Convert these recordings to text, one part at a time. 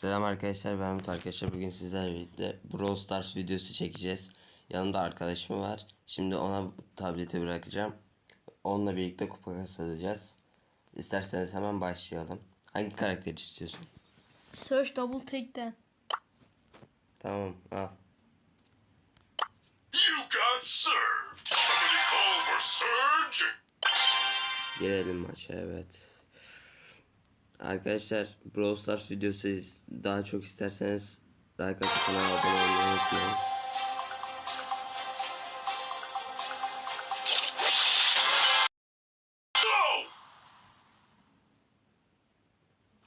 Selam arkadaşlar ben Umut arkadaşlar bugün sizlerle birlikte Brawl Stars videosu çekeceğiz. Yanımda arkadaşım var. Şimdi ona tableti bırakacağım. Onunla birlikte kupa kasılacağız. İsterseniz hemen başlayalım. Hangi karakteri istiyorsun? Search double take'den. Tamam al. You got served. Somebody call for Surge. Girelim maça evet. Arkadaşlar Brawl Stars videosu daha çok isterseniz like atıp kanala abone olmayı unutmayın.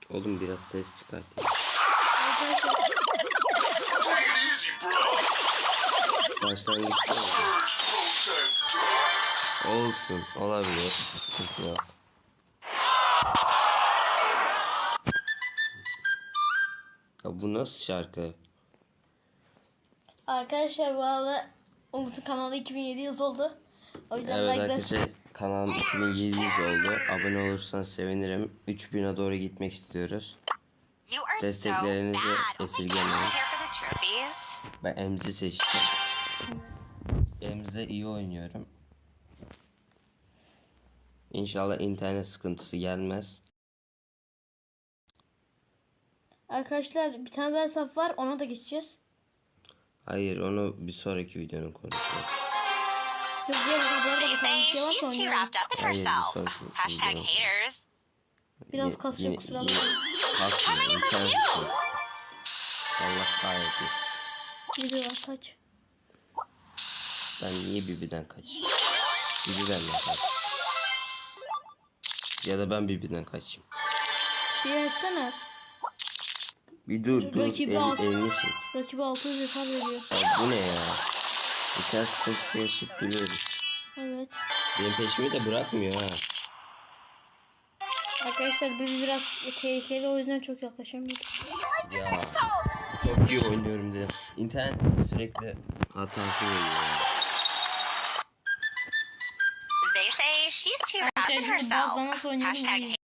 Oğlum biraz ses çıkartayım. Başlangıçta. Olsun olabilir sıkıntı yok. Bu nasıl şarkı? Arkadaşlar bu arada Umut'un kanalı 2700 oldu. O yüzden Evet like'lar- arkadaşlar kanalım 2700 oldu. Abone olursanız sevinirim. 3000'e doğru gitmek istiyoruz. Desteklerinizi esirgemeyin. Ben Emzi seçtim. Emzi'de iyi oynuyorum. İnşallah internet sıkıntısı gelmez. Arkadaşlar bir tane daha hesap var ona da geçeceğiz. Hayır onu bir sonraki videonun konusu. Bir tane bir şey varsa oynayalım. Hayır, bir sonraki. Biraz kasıyor kusura bakmayın. İnternet sıkıntısı. Allah kahretmesin. Video var kaç. Ben niye Bibi'den kaçayım? Bibi'den mi kaç? Ya da ben Bibi'den kaçayım. Şey açsana. Bir dur dur Rakibi el, elini çek. Rakibi 600 hesap veriyor. Ya bu ne ya? İnternet sıkıntısı yaşayıp duruyoruz. Evet. Benim peşimi de bırakmıyor ha. Arkadaşlar bir biraz tehlikeli o yüzden çok yaklaşamıyorum. Ya çok iyi oynuyorum dedim. İnternet sürekli hatası veriyor. ya. They say she's too wrapped in Arkadaşlar şimdi bazılarına herself. oynuyorum. Hashtag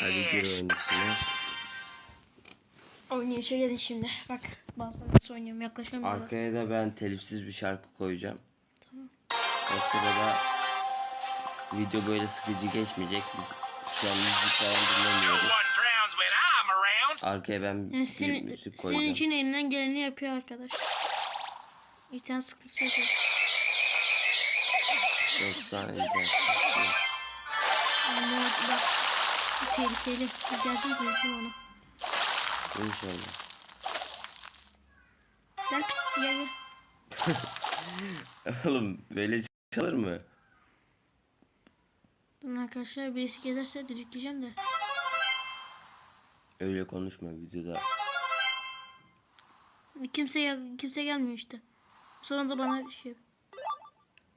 Hadi gir içine. Oynayışa gelin şimdi. Bak bazılarına nasıl oynuyorum yaklaşamıyorum. Arkaya da ben telifsiz bir şarkı koyacağım. O sırada video böyle sıkıcı geçmeyecek. Biz şu an müzik falan dinlemiyoruz. Arkaya ben Yani bir senin, müzik senin koyacağım. için elinden geleni yapıyor arkadaş. İnternet sıkıntısı yok. Yok şu an internet sıkıntısı yok. Ama bak tehlikeli. Bir gelsin tehlikeli onu. İnşallah. Gel pis pis gel gel. Oğlum böyle çalır mı? Durun arkadaşlar birisi gelirse düdükleyeceğim de. Öyle konuşma videoda. Kimse kimse gelmiyor işte. Sonra da bana şey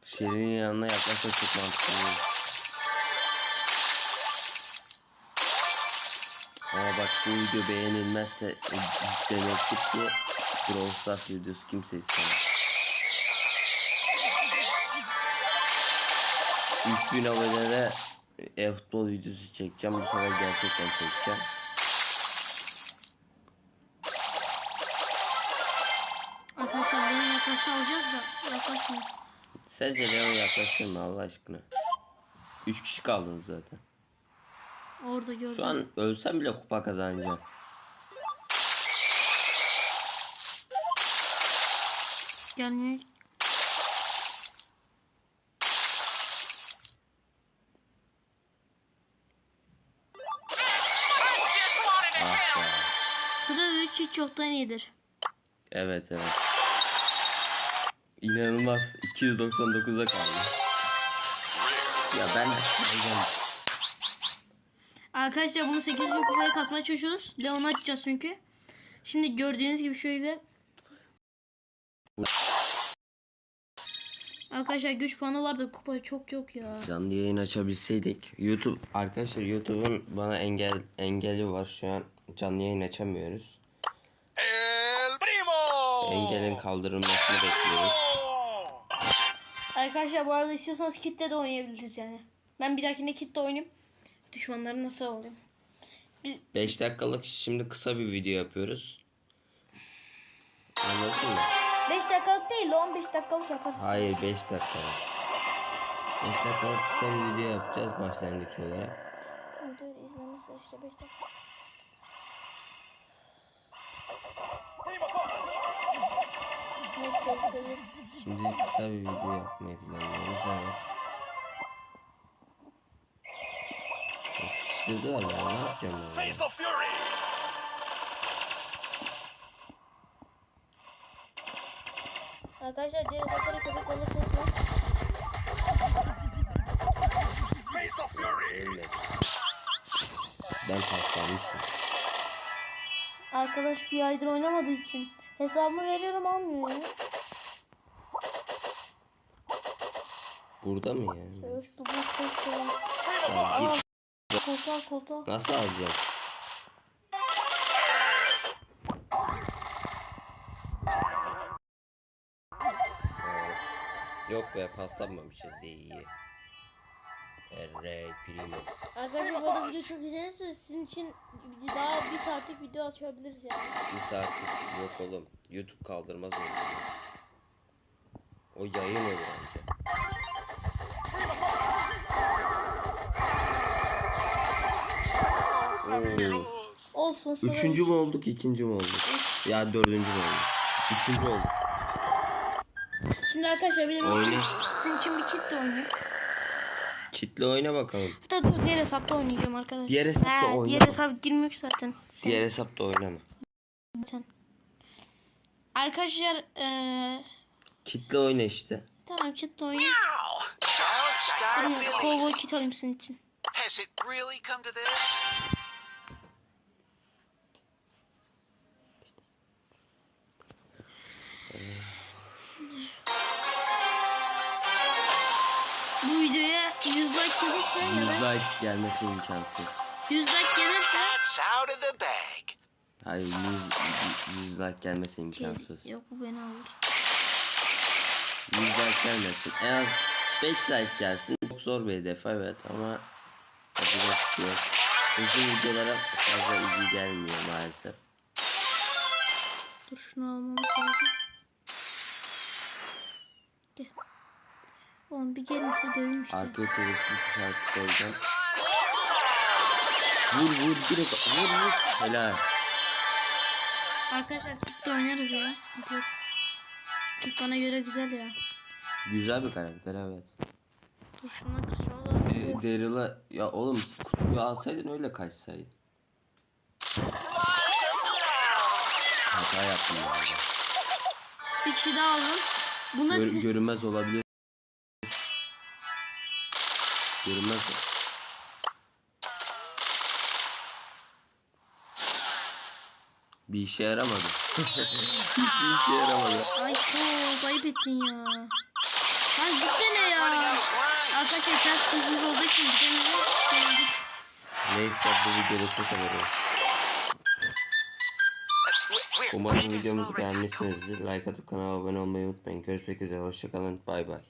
Şirin'in yanına yaklaşmak çok mantıklı Ama bak bu video beğenilmezse e, demektir ki Brawl Stars videosu kimse istemez. 3000 abonede e-futbol videosu çekeceğim. Bu sefer gerçekten çekeceğim. Arkadaşlar benim yaklaşsa alacağız da yaklaşmıyor. Sence Leon yaklaşır Allah aşkına? 3 kişi kaldınız zaten. Orada gördüm. Şu an ölsem bile kupa kazanacağım. Gelmiyor. Sıra 3 hiç yoktan iyidir. Evet evet. İnanılmaz 299'a kaldı. Ya ben Arkadaşlar bunu 8000 kupaya kasmaya çalışıyoruz. Leon açacağız çünkü. Şimdi gördüğünüz gibi şöyle. Arkadaşlar güç puanı var da kupa çok yok ya. canlı yayın açabilseydik. YouTube arkadaşlar YouTube'un bana engel engeli var şu an. Canlı yayın açamıyoruz. El primo. Engelin kaldırılmasını bekliyoruz. Arkadaşlar bu arada istiyorsanız kitle de oynayabiliriz yani. Ben bir dahakine kitle oynayayım. Düşmanları nasıl alayım? 5 dakikalık şimdi kısa bir video yapıyoruz. Anladın mı? 5 dakikalık değil 15 dakikalık yaparız. Hayır 5 dakika. 5 dakikalık kısa bir video yapacağız başlangıç olarak. Videoyu izlemişler işte 5 dakika. Şimdi kısa bir video yapmayı planlıyoruz. Evet. Sıkıştırdılar ya ne yapacağım ben ya? Face the fury! Arkadaşlar diğer hesapları köpek balığı kurtulur. Ben paslanmışım. Arkadaş bir aydır oynamadığı için. Hesabımı veriyorum almıyor ya. Burada mı yani? Bu git. Koltuğa koltuğa. Nasıl alacağım? Evet. Yok be paslanmamışız iyi. Errey primo. Arkadaşlar bu arada video çok izlenirse sizin için daha bir saatlik video açabiliriz yani. Bir saatlik yok oğlum. YouTube kaldırmaz onu. O yayın olur anca. Oo. Olsun sorun. Üçüncü mü olduk, ikinci mi olduk? Ya dördüncü mü olduk? Üçüncü olduk. Şimdi arkadaşlar bir de ben Oyna. sizin için bir kit de oynayayım. Kitle oyna bakalım. Hatta dur diğer hesapta oynayacağım arkadaşlar. Diğer hesapta He, oyna. Diğer hesap girmiyor ki zaten. Diğer hesapta oynama. Sen. Arkadaşlar eee Kitle oyna işte. tamam kit de oynayayım. Wow! Solid start, Tamam, Billy. Kovboy kit alayım senin için. Has it really come to this? 100 like gelirse ya 100 da like gelmesi imkansız. 100 like gelirse That's out of the bag. Hayır 100, 100 like gelmesi imkansız. Yok bu beni alır. 100 like gelmesin. En az 5 like gelsin. Çok zor bir hedef evet ama yapacak bir şey yok. Uzun videolara fazla ilgi gelmiyor maalesef. Dur şunu almamız lazım. Gel. Oğlum bir gelmişse döveyim işte. Arkaya teröristli bir şarkı koyacağım. Vur vur direkt vur vur. Helal. Arkadaşlar de oynarız ya. Sıkıntı yok. Kit bana göre güzel ya. Güzel bir karakter evet. Dur şundan kaçmamız lazım. E, Daryl'a ya oğlum kutuyu alsaydın öyle kaçsaydın. Hata yaptım ya. Bir kişi daha aldım. Bunda Gör, siz... görünmez olabilir. Görünmez. o. Bir işe yaramadı. Hiçbir işe yaramadı. Ay çok ayıp ettin ya. Lan gitsene ya. Arkadaşlar ters sıkıntımız olduğu için gidemiyoruz. Neyse bu videoda bu kadar olsun. Umarım videomuzu beğenmişsinizdir. Like atıp kanala abone olmayı unutmayın. Görüşmek üzere. Hoşçakalın. Bay bay.